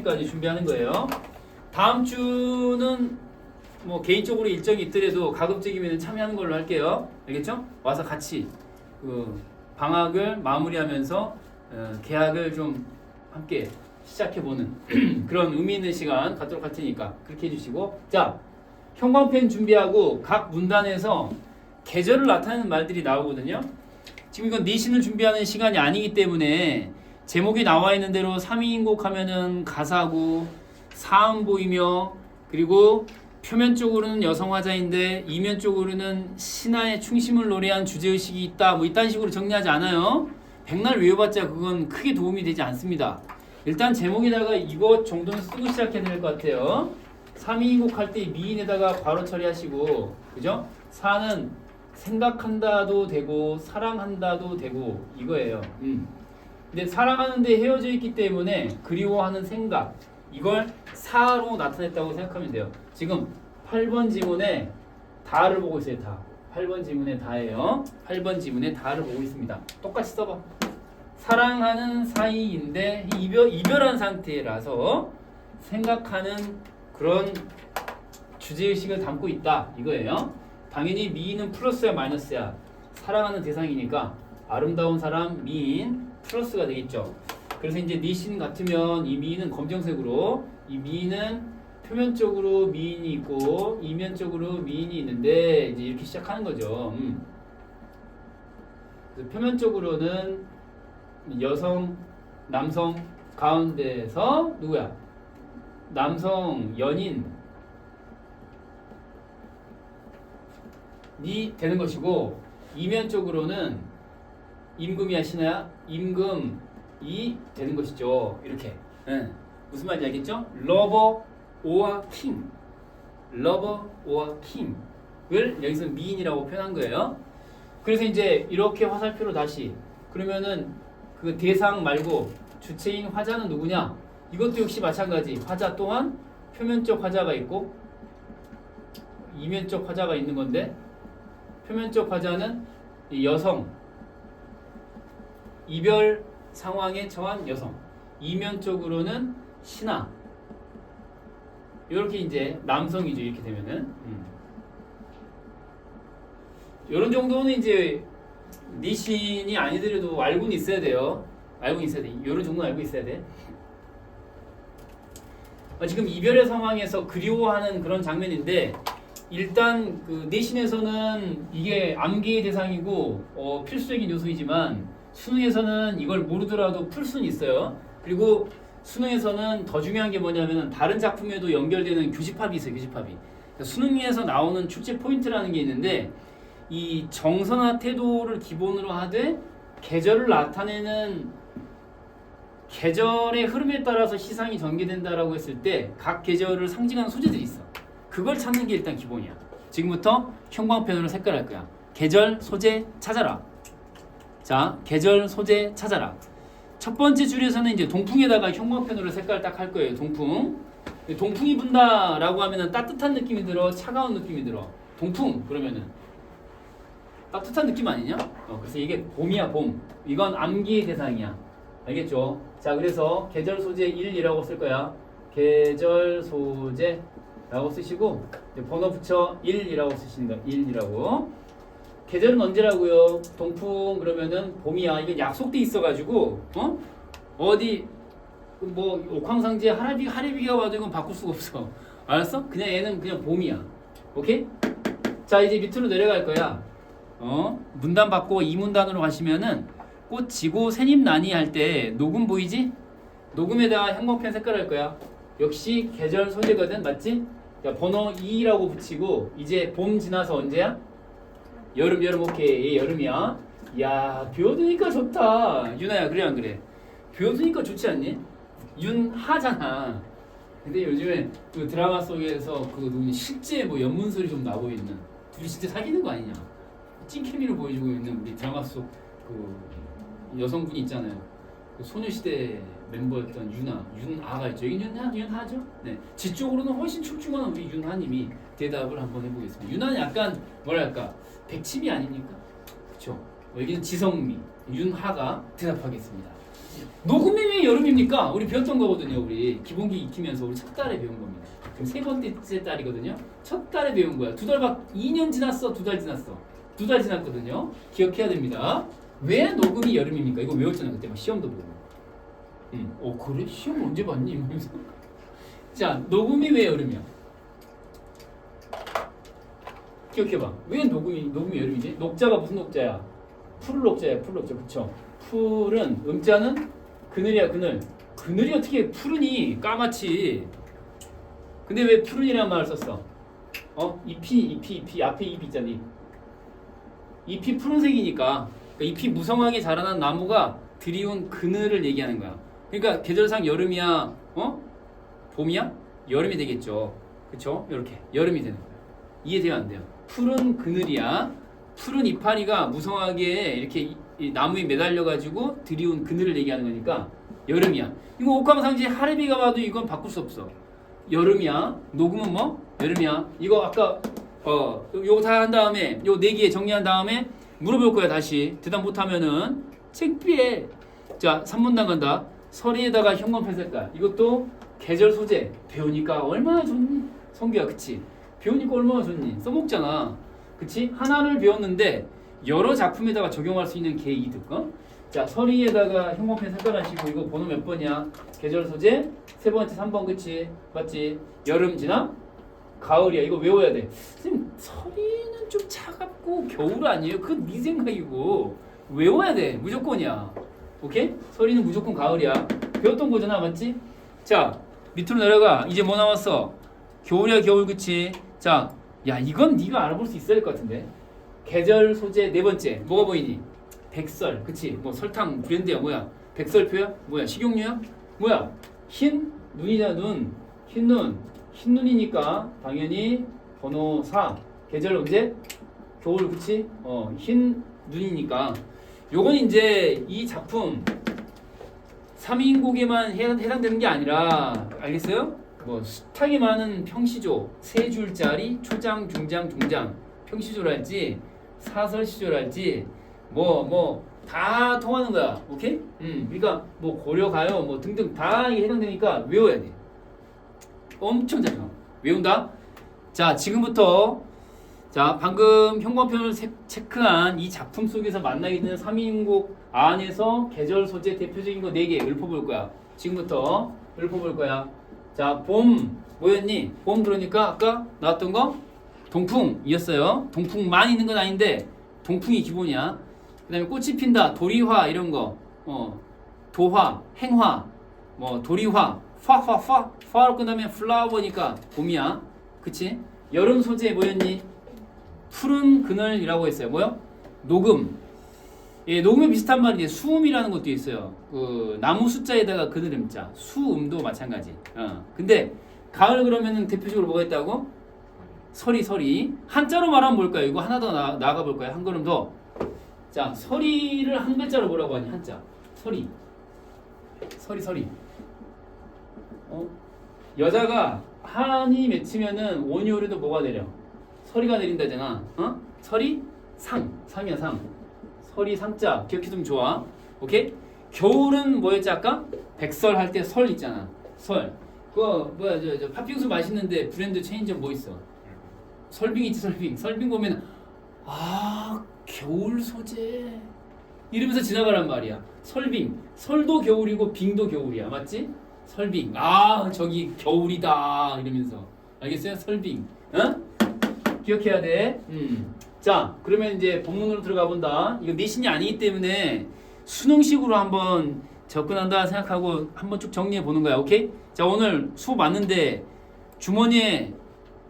까지 준비하는 거예요. 다음 주는 뭐 개인적으로 일정이 있더라도 가급적이면 참여하는 걸로 할게요. 알겠죠? 와서 같이 그 방학을 마무리하면서 어, 개학을 좀 함께 시작해보는 그런 의미 있는 시간 갖도록 할 테니까 그렇게 해주시고 자 형광펜 준비하고 각 문단에서 계절을 나타내는 말들이 나오거든요. 지금 이건 니신을 준비하는 시간이 아니기 때문에 제목이 나와 있는 대로 3인곡 하면은 가사고 사음 보이며 그리고 표면적으로는 여성 화자인데 이면적으로는 신화의 충심을 노래한 주제의식이 있다. 뭐 이딴 식으로 정리하지 않아요. 백날 외워봤자 그건 크게 도움이 되지 않습니다. 일단 제목에다가 이것 정도는 쓰고 시작해야 될 것 같아요. 3인곡 할 때 미인에다가 괄호 처리하시고 그죠? 사는 생각한다도 되고 사랑한다도 되고 이거예요. 음. 근데 사랑하는데 헤어져 있기 때문에 그리워하는 생각 이걸 사로 나타냈다고 생각하면 돼요. 지금 8번 지문에 다를 보고 있어요. 다. 8번 지문에 다예요. 8번 지문에 다를 보고 있습니다. 똑같이 써봐. 사랑하는 사이인데 이별 이별한 상태라서 생각하는 그런 주제 의식을 담고 있다 이거예요. 당연히 미인은 플러스야 마이너스야. 사랑하는 대상이니까 아름다운 사람 미인 플러스가 되겠죠. 그래서 이제 니신 같으면 이 미인은 검정색으로 이 미인은 표면적으로 미인이 있고 이면적으로 미인이 있는데 이제 이렇게 시작하는 거죠. 음. 표면적으로는 여성, 남성 가운데서 누구야? 남성 연인 이 되는 것이고 이면적으로는 임금이야 신하야 임금이 되는 것이죠. 이렇게. 예. 무슨 말인지 알겠죠? 러버 오아 킹 러버 오아 킹을 여기서 미인이라고 표현한 거예요. 그래서 이제 이렇게 화살표로 다시. 그러면은 그 대상 말고 주체인 화자는 누구냐? 이것도 역시 마찬가지. 화자 또한 표면적 화자가 있고 이면적 화자가 있는 건데 표면적 화자는 이 여성 이별 상황에 처한 여성. 이면적으로는 신하. 이렇게 이제 남성이죠 이렇게 되면은. 음. 이런 정도는 이제 니신이 아니더라도 알고는 있어야 돼요. 알고 있어야 돼. 이런 정도는 알고 있어야 돼. 어, 지금 이별의 상황에서 그리워하는 그런 장면인데 일단 그 내신에서는 이게 암기의 대상이고 어, 필수적인 요소이지만 수능에서는 이걸 모르더라도 풀 수는 있어요. 그리고 수능에서는 더 중요한 게 뭐냐면 다른 작품에도 연결되는 교집합이 있어요. 교집합이. 그러니까 수능에서 나오는 출제 포인트라는 게 있는데 이 정서나 태도를 기본으로 하되 계절을 나타내는 계절의 흐름에 따라서 시상이 전개된다라고 했을 때 각 계절을 상징하는 소재들이 있어. 그걸 찾는 게 일단 기본이야. 지금부터 형광펜으로 색깔할 거야. 계절 소재 찾아라. 자, 계절 소재 찾아라. 첫 번째 줄에서는 이제 동풍에다가 형광펜으로 색깔 딱 할 거예요. 동풍. 동풍이 분다라고 하면은 따뜻한 느낌이 들어, 차가운 느낌이 들어. 동풍 그러면은 따뜻한 느낌 아니냐? 어, 그래서 이게 봄이야 봄. 이건 암기의 대상이야. 알겠죠? 자, 그래서 계절 소재 1이라고 쓸 거야. 계절 소재라고 쓰시고 번호 붙여 1이라고 쓰시는 거야. 1이라고. 계절은 언제라고요? 동풍 그러면은 봄이야. 이게 약속돼 있어가지고 어 어디 뭐 옥황상제 하라비 하리비가 와도 이건 바꿀 수가 없어. 알았어? 그냥 얘는 그냥 봄이야. 오케이? 자 이제 밑으로 내려갈 거야. 어 문단 받고 이 문단으로 가시면은 꽃 지고 새잎 나니 할 때 녹음 보이지? 녹음에다가 형광펜 색깔 할 거야. 역시 계절 소재거든, 맞지? 자, 번호 2라고 붙이고 이제 봄 지나서 언제야? 여름 여름 오케이. 여름이야. 야 비워두니까 좋다. 윤아야 그래 안 그래? 비워두니까 좋지 않니? 윤하잖아. 근데 요즘에 그 드라마 속에서 그 누구니? 실제 뭐 연문설이 좀 나고 있는 둘이 진짜 사귀는 거 아니냐? 찐 케미를 보여주고 있는 우리 드라마 속 그 여성분이 있잖아요. 그 소녀시대 멤버였던 윤하 윤아가 있죠 여기 윤하 윤하죠 네 지적으로는 훨씬 출중한 우리 윤하님이 대답을 한번 해보겠습니다 윤하는 약간 뭐랄까 백치미 아닙니까? 그렇죠. 여기는 지성미, 윤하가 대답하겠습니다. 녹음이 왜 여름입니까? 우리 배웠던 거거든요. 우리 기본기 익히면서 우리 첫 달에 배운 겁니다. 지금 세 번째 달이거든요. 첫 달에 배운 거야. 두 달 밖, 2년 지났어. 두 달 지났어. 두 달 지났거든요. 기억해야 됩니다. 왜 녹음이 여름입니까? 이거 외웠잖아 그때 막 시험도 보고. 응. 어 그래? 시험 언제 봤니? 이러면서. 자, 녹음이 왜 여름이야? 기억해봐. 왜 녹음이 녹음이 여름이지? 녹자가 무슨 녹자야? 풀 녹자야. 풀 녹자. 그쵸? 풀은 음자는 그늘이야 그늘. 그늘이 어떻게 푸르니 까맣지. 근데 왜 푸른이라는 말을 썼어? 어? 잎이 잎이 잎이 앞에 잎 있잖아. 잎. 잎이 푸른색이니까 그러니까 잎이 무성하게 자라난 나무가 드리운 그늘을 얘기하는 거야. 그러니까 계절상 여름이야, 어? 봄이야? 여름이 되겠죠. 그쵸? 이렇게 여름이 되는 거야. 이해돼요 안 돼요? 푸른 그늘이야. 푸른 이파리가 무성하게 이렇게 나무에 매달려 가지고 드리운 그늘을 얘기하는 거니까 여름이야. 이거 옥황상제 하레비가 봐도 이건 바꿀 수 없어. 여름이야. 녹음은 뭐? 여름이야. 이거 아까 어 요거 다 한 다음에 요 네 개 정리한 다음에 물어볼 거야 다시 대답 못하면은 창피해. 자 3문단 간다. 서리에다가 현관펜 색깔. 이것도 계절 소재 배우니까 얼마나 좋니? 성규야 그치? 배우니까 얼마나 좋니? 써먹잖아. 그치? 하나를 배웠는데 여러 작품에다가 적용할 수 있는 개 이득. 어? 자 서리에다가 현관펜 색깔 하시고 이거 번호 몇 번이야? 계절 소재 세 번째 3번 그치? 맞지? 여름 지나? 가을이야. 이거 외워야 돼. 선생님 서리는 좀 차갑고 겨울 아니에요? 그건 네 생각이고 외워야 돼. 무조건이야. 오케이? 서리는 무조건 가을이야. 배웠던 거잖아, 맞지? 자 밑으로 내려가. 이제 뭐 나왔어? 겨울이야 겨울 그치? 자, 야 이건 네가 알아볼 수 있어야 될 것 같은데. 계절 소재 네 번째 뭐가 보이니? 백설 그치? 뭐 설탕 브랜드야 뭐야? 백설표야? 뭐야? 식용유야? 뭐야? 흰 눈이잖아 눈. 흰 눈. 흰 눈이니까 당연히 번호 4. 계절 언제? 겨울 그치? 어, 흰 눈이니까. 요건 이제 이 작품 3인곡에만 해당되는 게 아니라 알겠어요? 뭐 숱하게 많은 평시조 세 줄짜리 초장, 중장, 중장 평시조랄지 사설시조랄지 뭐 뭐 다 통하는 거야. 오케이? 음, 그러니까 뭐 고려가요 뭐 등등 다 해당되니까 외워야 돼. 엄청 잘. 외운다. 자, 지금부터 자, 방금 세- 체크한 이 작품 속에서 만나게 되는 3인곡 안에서 계절 소재 대표적인 거 4개 읊어볼 거야. 지금부터 읊어볼 거야. 자, 봄 뭐였니? 봄 그러니까 아까 나왔던 거 동풍이었어요. 동풍만 있는 건 아닌데 동풍이 기본이야. 그다음에 꽃이 핀다, 도리화 이런 거, 어, 도화, 행화, 뭐 도리화, 화화화, 화로 끝나면 플라워니까 봄이야. 그치? 여름 소재 뭐였니? 푸른 그늘이라고 했어요. 뭐요? 녹음. 예, 녹음에 비슷한 말이 수음이라는 것도 있어요. 그 나무 숫자에다가 그늘 음자. 수음도 마찬가지. 어. 근데 가을 그러면은 대표적으로 뭐가 있다고? 서리 서리. 한자로 말하면 뭘까요? 이거 하나 더 나, 나가 볼까요? 한 걸음 더. 자, 서리를 한 글자로 뭐라고 하니? 한자. 서리. 서리 서리. 어? 여자가 한이 맺히면은 원효에도 뭐가 내려? 서리가 내린다잖아. 어? 서리 상. 상이야 상. 서리 상자. 기억해두면 좋아. 오케이? 겨울은 뭐였지 아까? 백설 할 때 설 있잖아. 설. 그거 뭐야 저, 저 팥빙수 맛있는데 브랜드 체인점 뭐 있어? 설빙 있지 설빙. 설빙 보면 아 겨울 소재 이러면서 지나가란 말이야. 설빙. 설도 겨울이고 빙도 겨울이야. 맞지? 설빙. 아 저기 겨울이다 이러면서 알겠어요? 설빙. 어? 기억해야 돼. 음. 자, 그러면 이제 본문으로 들어가 본다. 이거 내신이 아니기 때문에 수능식으로 한번 접근한다 생각하고 한번 쭉 정리해 보는 거야. 오케이? 자, 오늘 수업 왔는데 주머니에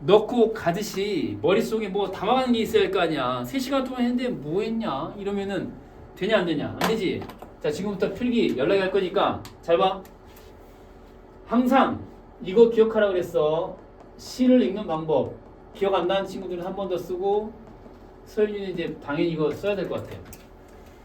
넣고 가듯이 머릿속에 뭐 담아가는 게 있어야 할 거 아니야. 3시간 동안 했는데 뭐 했냐? 이러면은 되냐 안 되냐? 안 되지. 자, 지금부터 필기 연락이 갈 거니까 잘 봐. 항상 이거 기억하라 그랬어. 시를 읽는 방법. 기억 안 나는 친구들은 한 번 더 쓰고 서윤이는 이제 당연히 이거 써야 될 것 같아요.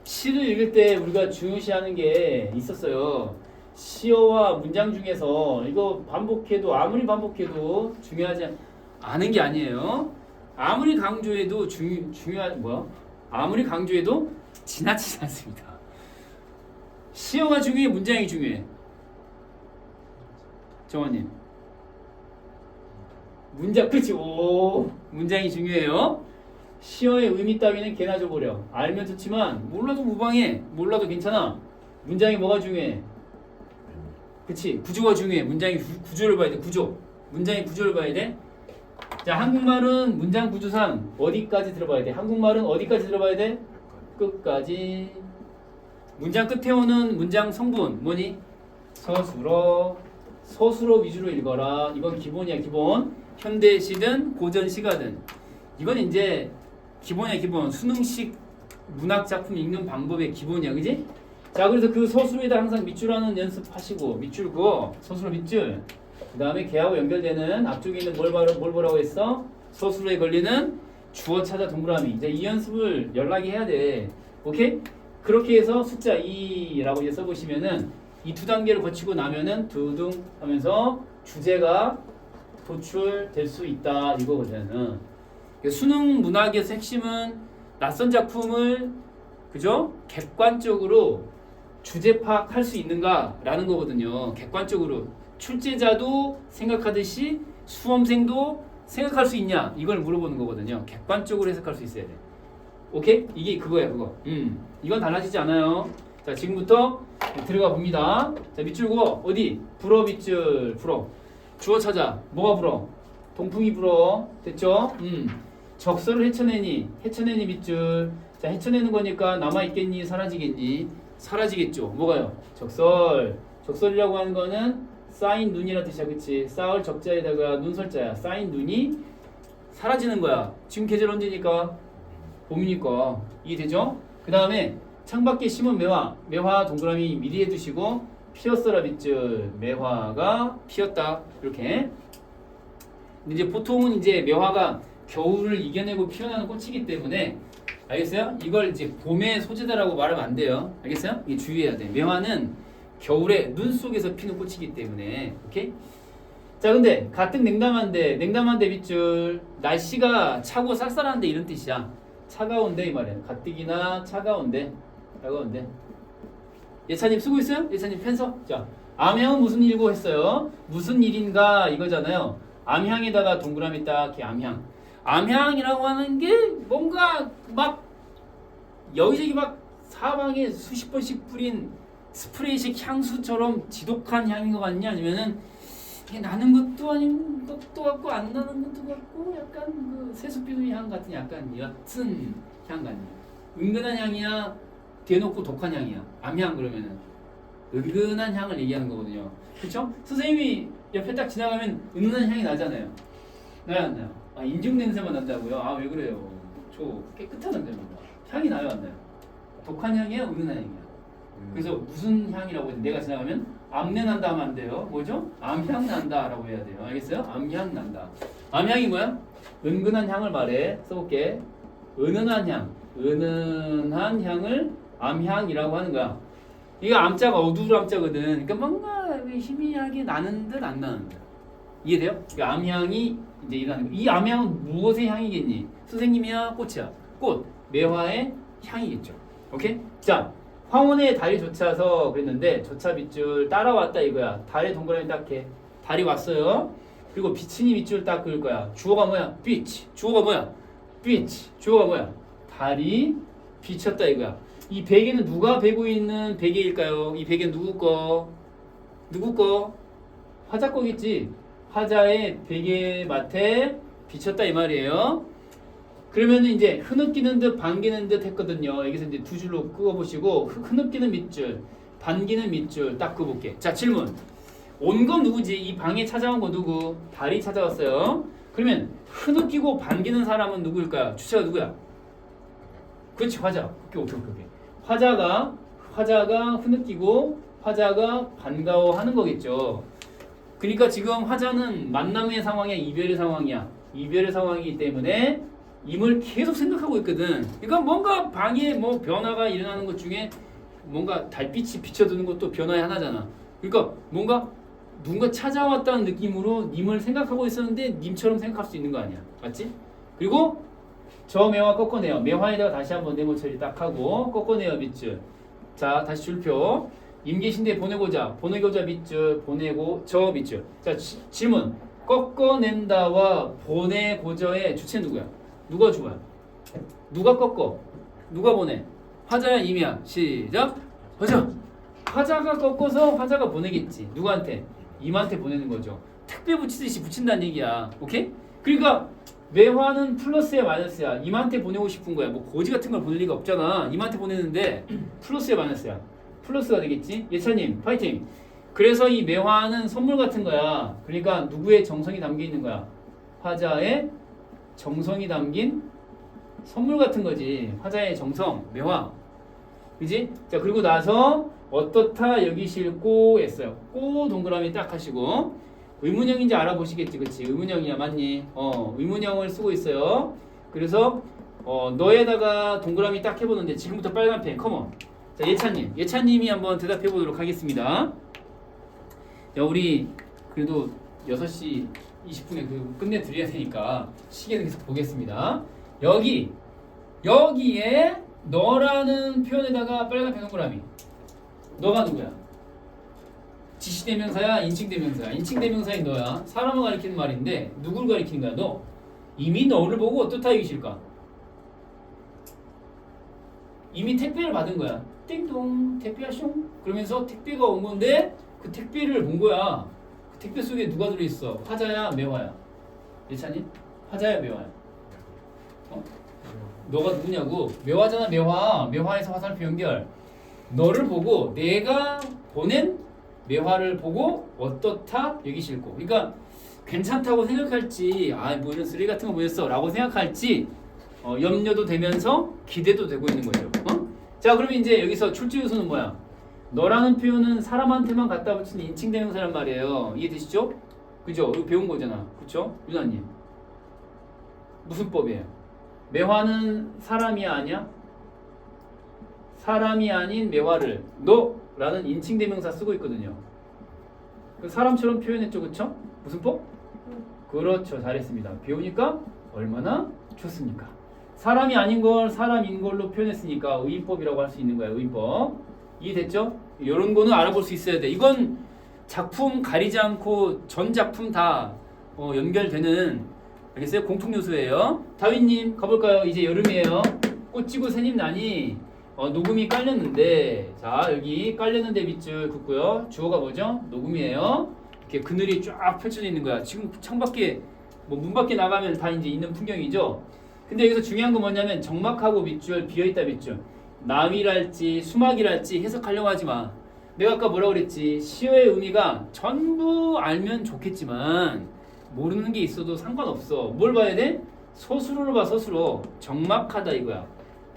시를 읽을 때 우리가 중요시하는 게 있었어요. 시어와 문장 중에서 이거 반복해도 아무리 반복해도 중요하지 않- 않은 게 아니에요. 아무리 강조해도 중, 중요한 뭐야? 아무리 강조해도 지나치지 않습니다. 시어가 중요해, 문장이 중요해. 정원님. 문장, 그치? 오, 문장이 중요해요. 시어의 의미 따위는 개나 줘버려. 알면 좋지만 몰라도 무방해. 몰라도 괜찮아. 문장이 뭐가 중요해? 그치? 구조가 중요해. 문장의 구- 구조를 봐야 돼. 구조. 문장의 구조를 봐야 돼. 자, 한국말은 문장 구조상 어디까지 들어봐야 돼? 한국말은 어디까지 들어봐야 돼? 끝까지. 문장 끝에 오는 문장 성분 뭐니? 서술어. 서술어 위주로 읽어라. 이건 기본이야, 기본. 현대시든 고전시가든. 이건 이제 기본이야, 기본. 수능식 문학 작품 읽는 방법의 기본이야, 그지? 자, 그래서 그 서술에다 항상 밑줄하는 연습하시고 밑줄 그어 서술어 밑줄. 그 다음에 걔하고 연결되는 앞쪽에 있는 뭘, 바로, 뭘 보라고 했어? 서술어에 걸리는 주어 찾아 동그라미. 이제 이 연습을 연락이 해야 돼. 오케이? 그렇게 해서 숫자 2라고 이제 써보시면은 이 두 단계를 거치고 나면은 두둥 하면서 주제가 도출될 수 있다 이거거든요. 수능 문학에서 핵심은 낯선 작품을 그죠? 객관적으로 주제 파악할 수 있는가라는 거거든요. 객관적으로 출제자도 생각하듯이 수험생도 생각할 수 있냐 이걸 물어보는 거거든요. 객관적으로 해석할 수 있어야 돼. 오케이? 이게 그거야 그거. 음, 이건 달라지지 않아요. 자 지금부터 들어가 봅니다. 자 밑줄 그어 어디? 불어 밑줄 불어. 주어 찾아. 뭐가 불어? 동풍이 불어. 됐죠? 음. 적설을 헤쳐내니 헤쳐내니 밑줄. 자 헤쳐내는 거니까 남아 있겠니 사라지겠니? 사라지겠죠. 뭐가요? 적설. 적설이라고 하는 거는 쌓인 눈이라 뜻이야, 그치? 쌓을 적자에다가 눈설자야. 쌓인 눈이 사라지는 거야. 지금 계절 언제니까? 봄이니까 이해되죠? 그 다음에 창밖에 심은 매화, 매화 동그라미 미리 해두시고 피었어라 빛줄 매화가 피었다 이렇게. 이제 보통은 이제 매화가 겨울을 이겨내고 피어나는 꽃이기 때문에 알겠어요? 이걸 이제 봄의 소재다라고 말하면 안 돼요. 알겠어요? 이 주의해야 돼. 매화는 겨울에 눈 속에서 피는 꽃이기 때문에 오케이? 자 근데 가뜩 냉담한데 냉담한데 밑줄 날씨가 차고 쌀쌀한데 이런 뜻이야. 차가운데 이 말이야. 가뜩이나 차가운데 차가운데. 예찬님 쓰고 있어요? 예찬님 펜서? 자 암향은 무슨 일고 했어요? 무슨 일인가 이거잖아요. 암향에다가 동그라미 딱 이렇게 암향. 암향이라고 하는 게 뭔가 막 여기저기 막 사방에 수십 번씩 뿌린 스프레이식 향수처럼 지독한 향인 것 같냐 아니면은 이게 나는 것도 아닌 것도 같고 안 나는 것도 같고 약간 그 세수비누 향 같은 약간 옅은 향 같냐 은근한 향이야 대놓고 독한 향이야 암향 그러면은 은근한 향을 얘기하는 거거든요 그렇죠? 선생님이 옆에 딱 지나가면 은근한 향이 나잖아요 나요 안 나요? 아 인중 냄새만 난다고요? 아 왜 그래요 저 깨끗한 냄새입니다 향이 나요 안 나요? 독한 향이야 은근한 향이야 그래서 무슨 향이라고 해서 내가 지나가면 암내 난다 하면 안 돼요. 뭐죠? 암향 난다라고 해야 돼요. 알겠어요? 암향 난다. 암향이 뭐야? 은근한 향을 말해. 써볼게. 은은한 향. 은은한 향을 암향이라고 하는 거야. 이거 암자가 어두울 암자거든. 그러니까 뭔가 희미하게 나는 듯 안 나는 듯. 이해돼요? 그 암향이 이제 일어나는 거. 이 암향은 무엇의 향이겠니? 선생님이야, 꽃이야. 꽃, 매화의 향이겠죠. 오케이? 자, 황혼의 달이 조차서 그랬는데 조차 밑줄 따라왔다 이거야. 달의 동그라미 딱해. 달이 왔어요. 그리고 비치니 밑줄 딱 그을 거야. 주어가 뭐야? 빛. 주어가 뭐야? 빛. 주어가 뭐야? 달이 비쳤다 이거야. 이 베개는 누가 베고 있는 베개일까요? 이 베개는 누구 거? 누구 거? 화자 거겠지. 화자의 베개 맡에 비쳤다 이 말이에요. 그러면 이제 흐느끼는 듯 반기는 듯 했거든요. 여기서 이제 두 줄로 끄어 보시고 흐느끼는 밑줄, 반기는 밑줄 딱 그어볼게. 자 질문. 온 건 누구지? 이 방에 찾아온 거 누구? 달이 찾아왔어요. 그러면 흐느끼고 반기는 사람은 누구일까요? 주체가 누구야? 그렇지 화자. 오케이 오케이 오케이. 화자가 화자가 흐느끼고 화자가 반가워하는 거겠죠. 그러니까 지금 화자는 만남의 상황이야, 이별의 상황이야. 이별의 상황이기 때문에 임을 계속 생각하고 있거든. 그러니까 뭔가 방에 뭐 변화가 일어나는 것 중에 뭔가 달빛이 비춰드는 것도 변화의 하나잖아. 그러니까 뭔가 누군가 찾아왔다는 느낌으로 님을 생각하고 있었는데 님처럼 생각할 수 있는 거 아니야. 맞지? 그리고 저 매화 꺾어내요. 매화에다가 다시 한번 네모 처리 딱 하고 꺾어내요 밑줄. 자 다시 줄표. 임계신대 보내고자 보내고자 밑줄 보내고 저 밑줄. 자 지- 질문. 꺾어낸다와 보내고저의 주체 누구야? 누가 주어야? 누가 꺾어 누가 보내? 화자야 임이야? 시작. 화자. 화자가 꺾어서 화자가 보내겠지. 누구한테? 임한테 보내는 거죠. 택배 붙이듯이 붙인다는 얘기야. 오케이? 그러니까 매화는 플러스야 마이너스야. 임한테 보내고 싶은 거야. 뭐 고지 같은 걸 보낼 리가 없잖아. 임한테 보내는데 플러스야 마이너스야. 플러스가 되겠지? 예찬님 파이팅. 그래서 이 매화는 선물 같은 거야. 그러니까 누구의 정성이 담겨 있는 거야? 화자의 정성이 담긴 선물 같은 거지. 화자의 정성 매화. 그지? 자 그리고 나서 어떻다 여기실 꼬 했어요. 꼬 동그라미 딱 하시고 의문형인지 알아보시겠지 그치? 의문형이야 맞니? 어 의문형을 쓰고 있어요. 그래서 어 너에다가 동그라미 딱 해보는데 지금부터 빨간 펜 컴온 자 예찬님. 예찬님이 한번 대답해 보도록 하겠습니다. 자 우리 그래도 6시 20분에 그 끝내 드려야 되니까 시계는 계속 보겠습니다. 여기 여기에 너라는 표현에다가 빨간 펜 동그라미. 너가 누구야 지시대명사야 인칭대명사야? 인칭대명사인 너야. 사람을 가리키는 말인데 누굴 가리키는 거야 너? 이미 너를 보고 어떻다 얘기실까? 이미 택배를 받은 거야. 띵동 택배야 숑 그러면서 택배가 온 건데 그 택배를 본 거야. 그 택배 속에 누가 들어있어? 화자야 매화야? 예찬이? 화자야 매화야? 어? 너가 누구냐고? 매화잖아 매화. 매화에서 화살표 연결. 너를 보고 내가 보낸 매화를 보고 어떻다 여기 싫고 그러니까 괜찮다고 생각할지 아뭐 이런 쓰레기 같은 거 보냈어 라고 생각할지 어, 염려도 되면서 기대도 되고 있는 거죠 어? 자 그러면 이제 여기서 출제 요소는 뭐야 너라는 표현은 사람한테만 갖다 붙이는 인칭 대명사란 말이에요 이해되시죠? 그죠? 이거 배운 거잖아 그쵸? 유나님 무슨 법이에요? 매화는 사람이 아니야? 사람이 아닌 매화를 너 라는 인칭 대명사 쓰고 있거든요. 그 사람처럼 표현했죠, 그쵸? 무슨 법? 그렇죠, 잘했습니다. 배우니까 얼마나 좋습니까? 사람이 아닌 걸 사람인 걸로 표현했으니까 의인법이라고 할 수 있는 거야, 의인법. 이해됐죠? 이런 거는 알아볼 수 있어야 돼. 이건 작품 가리지 않고 전 작품 다 어, 연결되는 알겠어요? 공통 요소예요. 다윗님 가볼까요? 이제 여름이에요. 꽃지고 새님 나니 어, 녹음이 깔렸는데 자 여기 깔렸는데 밑줄 긋고요. 주어가 뭐죠? 녹음이에요. 이렇게 그늘이 쫙 펼쳐져 있는 거야. 지금 창밖에 뭐 문 밖에 나가면 다 이제 있는 풍경이죠. 근데 여기서 중요한 건 뭐냐면 정막하고 밑줄 비어 있다 밑줄. 나위랄지 수막이랄지 해석하려고 하지 마. 내가 아까 뭐라고 그랬지? 시어의 의미가 전부 알면 좋겠지만 모르는 게 있어도 상관없어. 뭘 봐야 돼? 서술어를 봐 서술어. 정막하다 이거야.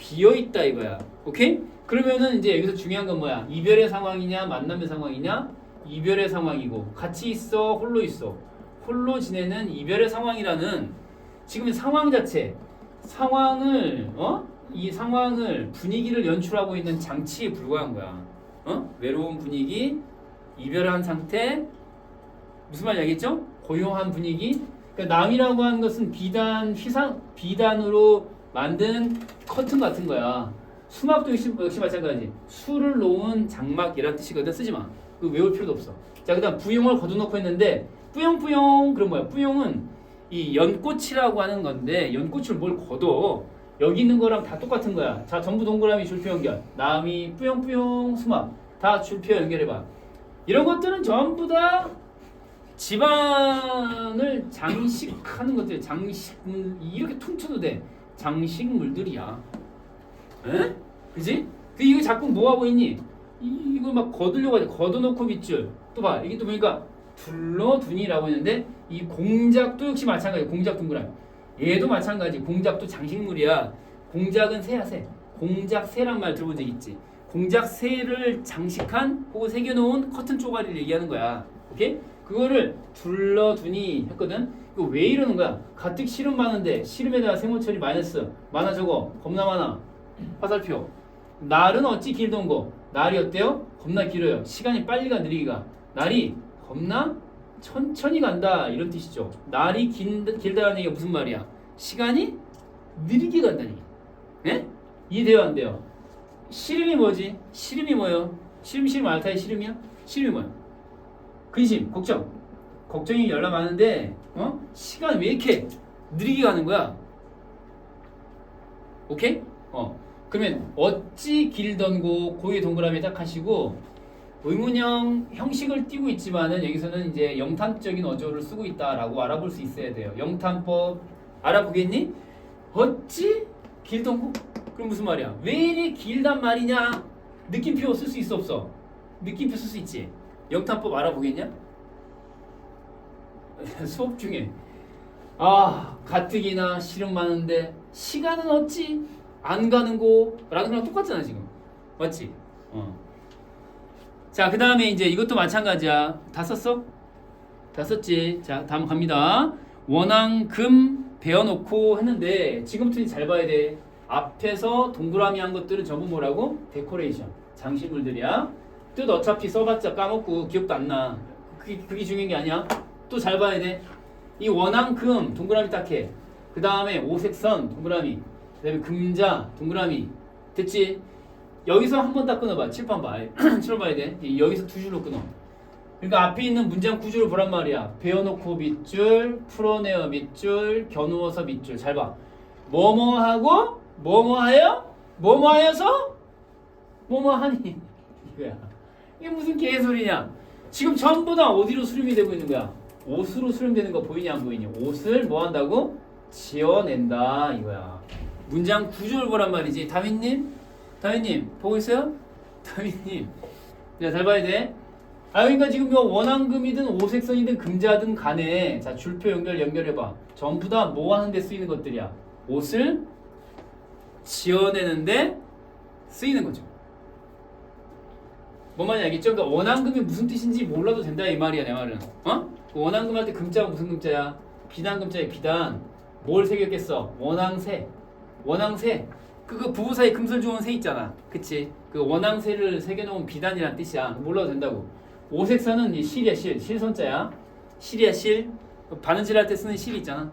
비어 있다 이거야. 오케이? 그러면은 이제 여기서 중요한 건 뭐야? 이별의 상황이냐 만남의 상황이냐? 이별의 상황이고 같이 있어 홀로 있어. 홀로 지내는 이별의 상황이라는 지금 상황 자체 상황을 어? 이 상황을 분위기를 연출하고 있는 장치에 불과한 거야. 어? 외로운 분위기, 이별한 상태, 무슨 말인지 알겠죠? 고요한 분위기. 그러니까 남이라고 하는 것은 비단 휘상 비단으로 만든 커튼 같은 거야. 수막도 역시, 역시 마찬가지. 수를 놓은 장막이란 뜻이거든. 쓰지 마. 그 외울 필요도 없어. 자, 그다음 부용을 거둬놓고 했는데 뿌용뿌용 그런 뭐야? 뿌용은 이 연꽃이라고 하는 건데 연꽃을 뭘 걷어? 여기 있는 거랑 다 똑같은 거야. 자, 전부 동그라미 줄표 연결. 남이 뿌용뿌용 수막 다 줄표 연결해봐. 이런 것들은 전부 다 집안을 장식하는 것들 장식물 이렇게 퉁쳐도 돼 장식물들이야. 에? 그지? 그 이거 자꾸 뭐 하고 있니? 이- 이거 막 거들려고 하지. 걷어놓고 밑줄 또 봐. 이게 또 보니까 둘러둔이라고 했는데 이 공작도 역시 마찬가지. 공작 동그라미 얘도 마찬가지. 공작도 장식물이야. 공작은 새야 새. 공작 새란 말 들어본 적 있지? 공작 새를 장식한 혹은 새겨놓은 커튼 쪼가리를 얘기하는 거야. 오케이? 그거를 둘러두니 했거든. 왜 이러는 거야? 가뜩 시름 많은데 시름에다가 세모처리 마이너스 많아 저거 겁나 많아. 화살표. 날은 어찌 길던 거? 날이 어때요? 겁나 길어요. 시간이 빨리 가 느리기가. 날이 겁나 천천히 간다 이런 뜻이죠. 날이 긴, 길다는 얘기가 무슨 말이야? 시간이 느리게 얘기. 예? 이해돼요 안 돼요? 시름이 뭐지? 시름이 뭐예요? 시름 시름 알타의 시름이야? 시름이 뭐야? 근심, 걱정. 걱정이 열나 많은데 어? 시간 왜 이렇게 느리게 가는 거야? 오케이? 어. 그러면 어찌 길던 고 고의 동그라미 딱 하시고 의문형 형식을 띄고 있지만은 여기서는 이제 영탄적인 어조를 쓰고 있다라고 알아볼 수 있어야 돼요. 영탄법 알아보겠니? 어찌 길던 고? 그럼 무슨 말이야? 왜 이리 길단 말이냐? 느낌표 쓸 수 있어 없어? 느낌표 쓸 수 있지. 영탄법 알아보겠냐? 수업 중에 아 가뜩이나 시름 많은데 시간은 어찌 안 가는고 라는 거랑 똑같잖아 지금 맞지? 어. 자그 다음에 이제 이것도 마찬가지야 다 썼어? 다 썼지 자 다음 갑니다 원앙금 배워놓고 했는데 지금부터 잘 봐야 돼 앞에서 동그라미 한 것들은 전부 뭐라고? 데코레이션 장식물들이야 뜻 어차피 써봤자 까먹고 기억도 안 나. 그게, 그게 중요한 게 아니야. 또 잘 봐야 돼. 이 원앙금 동그라미 딱해. 그 다음에 오색선 동그라미. 그 다음에 금자 동그라미. 됐지? 여기서 한 번 딱 끊어봐. 칠판 봐 7번 봐야 돼. 이- 여기서 두 줄로 끊어. 그러니까 앞에 있는 문장 구조를 보란 말이야. 배워놓고 밑줄 풀어내어 밑줄 겨누어서 밑줄. 잘 봐. 뭐뭐하고 뭐뭐하여 뭐뭐하여서? 뭐뭐하니? 이거야 이게 무슨 개소리냐? 지금 전부 다 어디로 수렴이 되고 있는 거야? 옷으로 수렴되는 거 보이냐 안 보이냐 옷을 뭐 한다고? 지어낸다 이거야. 문장 구조를 보란 말이지. 다윗님? 다윗님 보고 있어요? 다윗님. 자 잘 봐야 돼. 아, 그러니까 지금 뭐 원앙금이든 오색선이든 금자든 간에 자 줄표 연결 연결해봐. 전부 다 뭐 하는데 쓰이는 것들이야. 옷을 지어내는데 쓰이는 거죠. 뭔 말인지 알겠죠? 그러니까 원앙금이 무슨 뜻인지 몰라도 된다 이 말이야 내 말은. 어? 그 원앙금 할 때 금자가 무슨 금자야? 비단금자야 비단. 뭘 새겼겠어? 원앙새. 원앙새. 그거 부부 사이 금슬 좋은 새 있잖아. 그치? 그 원앙새를 새겨놓은 비단이란 뜻이야. 몰라도 된다고. 이 실이야 실. 실선자야. 실이야 실. 그 바느질 할 때 쓰는 실 있잖아.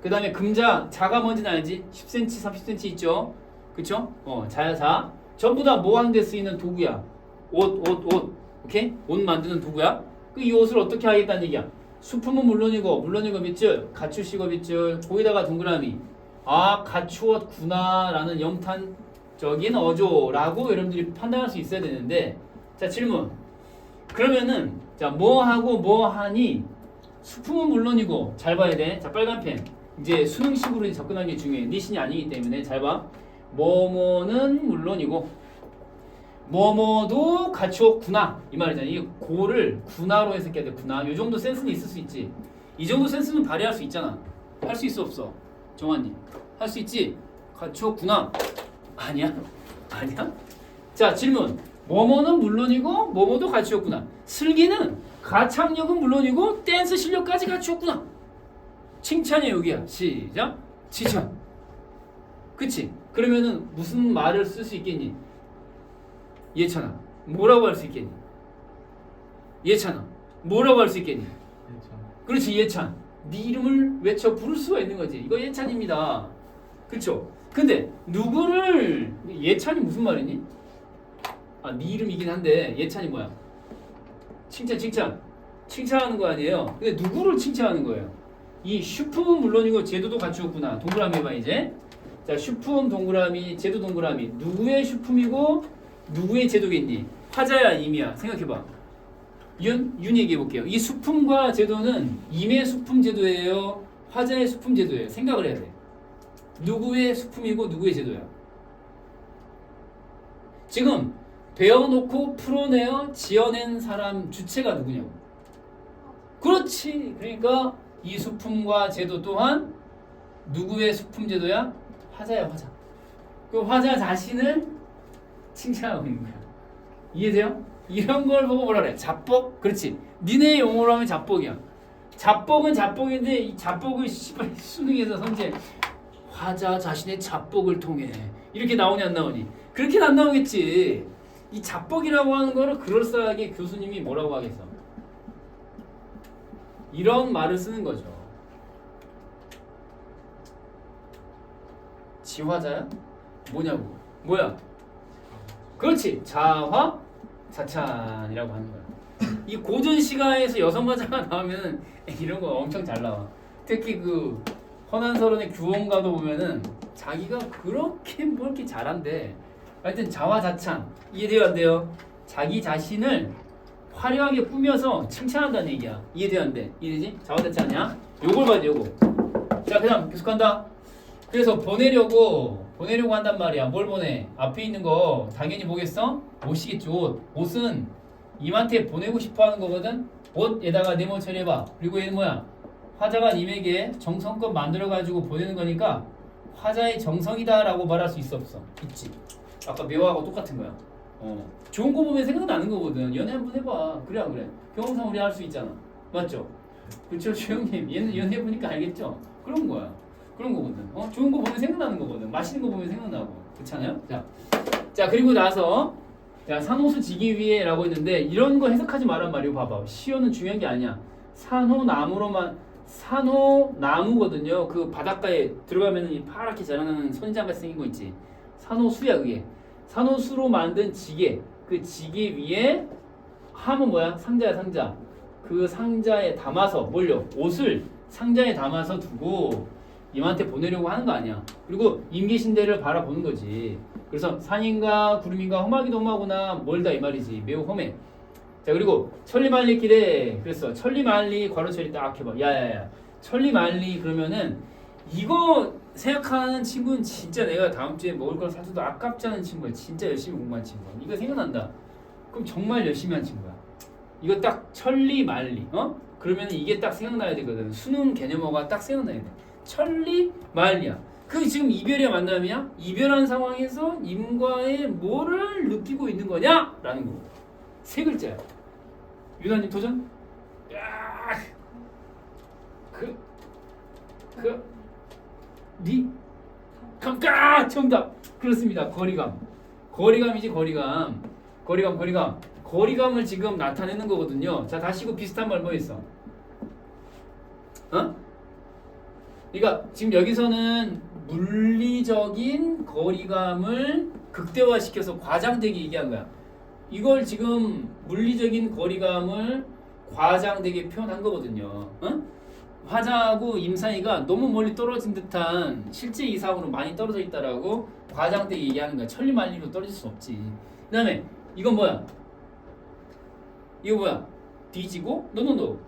그 다음에 금자 자가 뭔지는 알지? 10cm, 30cm 있죠? 그쵸? 어, 자야 자. 전부 다 뭐 하는 데 쓰이는 도구야. 옷, 옷, 옷. 오케이? 옷 만드는 도구야. 그 이 옷을 어떻게 하겠다는 얘기야. 수품은 물론이고, 물론이고 밑줄, 갖추시고 밑줄, 거기다가 동그라미. 아, 갖추었구나. 라는 영탄적인 어조라고 여러분들이 판단할 수 있어야 되는데, 자, 질문. 그러면은, 자, 뭐 하고 뭐 하니? 수품은 물론이고, 잘 봐야 돼. 자, 빨간 펜. 이제 수능식으로 접근하는 게 중요해. 니신이 아니기 때문에 잘 봐. 뭐뭐는 물론이고, 뭐뭐도 갖추었구나 이 말이잖아. 이 고를 구나로 해석해야 돼. 구나. 요 정도 센스는 있을 수 있지. 이 정도 센스는 발휘할 수 있잖아. 할 수 있어 없어? 정환님. 할 수 있지. 갖추었구나. 아니야? 아니야? 자 질문. 뭐뭐는 물론이고 뭐뭐도 갖추었구나. 슬기는 가창력은 물론이고 댄스 실력까지 갖추었구나. 칭찬이 여기야. 시작. 칭찬. 그치? 그러면은 무슨 말을 쓸 수 있겠니? 예찬아 뭐라고 할 수 있겠니? 예찬아 뭐라고 할 수 있겠니? 그렇지 예찬 네 이름을 외쳐 부를 수가 있는 거지 이거 예찬입니다 그쵸? 근데 누구를 예찬이 무슨 말이니? 아 네 이름이긴 한데 예찬이 뭐야? 칭찬 칭찬 칭찬하는 거 아니에요 근데 누구를 칭찬하는 거예요? 이 슈품은 물론이고 제도도 갖추었구나 동그라미 해봐 이제 자 슈품 동그라미 제도 동그라미 누구의 슈품이고 누구의 제도겠니? 화자야 임이야. 생각해봐. 윤? 윤 얘기해볼게요. 이 수품과 제도는 임의 수품 제도예요? 화자의 수품 제도예요? 생각을 해야 돼. 누구의 수품이고 누구의 제도야? 지금 배워놓고 풀어내어 지어낸 사람 주체가 누구냐고. 그렇지. 그러니까 이 수품과 제도 또한 누구의 수품 제도야? 화자야 화자. 그 화자 자신을 칭찬하고 있는 거야. 이해돼요? 이런 걸 보고 뭐라 그래? 잡복? 그렇지. 니네 용어로 하면 잡복이야. 잡복은 잡복인데 이 잡복을 씨발 수능에서 선제 화자 자신의 잡복을 통해 이렇게 나오냐 안 나오니? 그렇게는 안 나오겠지. 이 잡복이라고 하는 거를 그럴싸하게 교수님이 뭐라고 하겠어? 이런 말을 쓰는 거죠. 지화자야? 뭐냐고? 뭐야? 그렇지. 자화, 자찬이라고 하는 거야. 이 고전 시가에서 여성 가자가 나오면 이런 거 엄청 잘 나와. 특히 그 허난서론의 규원가도 보면은 자기가 그렇게 뭘 이렇게 잘한데 하여튼 자화자찬 이해돼요 안 돼요? 자기 자신을 화려하게 꾸며서 칭찬한다는 얘기야. 이해돼요 안 돼? 이해되지? 자화자찬이야? 요걸 봐야 돼 요거. 자 그다음 계속한다. 그래서 보내려고 보내려고 한단 말이야. 뭘 보내? 앞에 있는 거 당연히 뭐겠어? 옷이겠죠. 옷. 옷은 님한테 보내고 싶어하는 거거든. 옷에다가 네모 처리해봐. 그리고 얘는 뭐야? 화자가 님에게 정성껏 만들어가지고 보내는 거니까 화자의 정성이다라고 말할 수 있어 없어? 있지. 아까 매화하고 똑같은 거야. 어. 좋은 거 보면 생각나는 거거든. 연애 한번 해봐. 그래 안 그래? 경험상 우리 할 수 있잖아. 맞죠? 그렇죠, 주영님. 얘는 연애 보니까 알겠죠? 그런 거야. 그런 거거든. 어? 좋은 거 보면 생각나는 거거든. 맛있는 거 보면 생각나고. 그렇잖아요? 자, 자 그리고 나서 자 산호수 지기 위해라고 했는데 이런 거 해석하지 말란 말이고 봐봐. 시효는 중요한 게 아니야. 산호 나무로만 산호 나무거든요. 그 바닷가에 들어가면 이 파랗게 자라나는 선인장 같이 생긴 거 있지. 산호수야 그게. 산호수로 만든 지게. 그 지게 위에 함은 뭐야? 상자야 상자. 그 상자에 담아서 뭘요? 옷을 상자에 담아서 두고 님한테 보내려고 하는 거 아니야. 그리고 임계신대를 바라보는 거지. 그래서 산인가 구름인가 험하기도 험하구나 멀다 이 말이지. 매우 험해. 자 그리고 천리만리 길에 그랬어. 천리만리 괄호처리 딱 해봐. 야야야. 천리만리 그러면은 이거 생각하는 친구는 진짜 내가 다음 주에 먹을 걸 사줘도 아깝지 않은 친구야. 진짜 열심히 공부한 친구야. 이거 생각난다. 그럼 정말 열심히 한 친구야. 이거 딱 천리만리. 어? 그러면 이게 딱 생각나야 되거든. 수능 개념어가 딱 생각나야 돼. 천리만리야. 그 지금 이별이야 만남이야? 이별한 상황에서 님과의 뭐를 느끼고 있는 거냐? 라는 거. 세 글자야. 유나님 도전? 야! 그, 그, 리, 감까! 정답! 그렇습니다. 거리감. 거리감이지, 거리감. 거리감, 거리감. 거리감을 지금 나타내는 거거든요. 자, 다시 그 비슷한 말 뭐 있어? 어? 그러니까 지금 여기서는 물리적인 거리감을 극대화시켜서 과장되게 얘기한 거야. 이걸 지금 물리적인 거리감을 과장되게 표현한 거거든요. 어? 화자하고 임사이가 너무 멀리 떨어진 듯한 실제 이상으로 많이 떨어져 있다라고 과장되게 얘기하는 거야. 천리만리로 떨어질 수 없지. 그다음에 이건 뭐야? 이거 뭐야? 뒤지고 노노노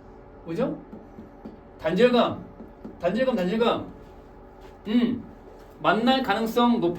뭐죠? 단절감 단절감 단절감 음 만날 가능성 높아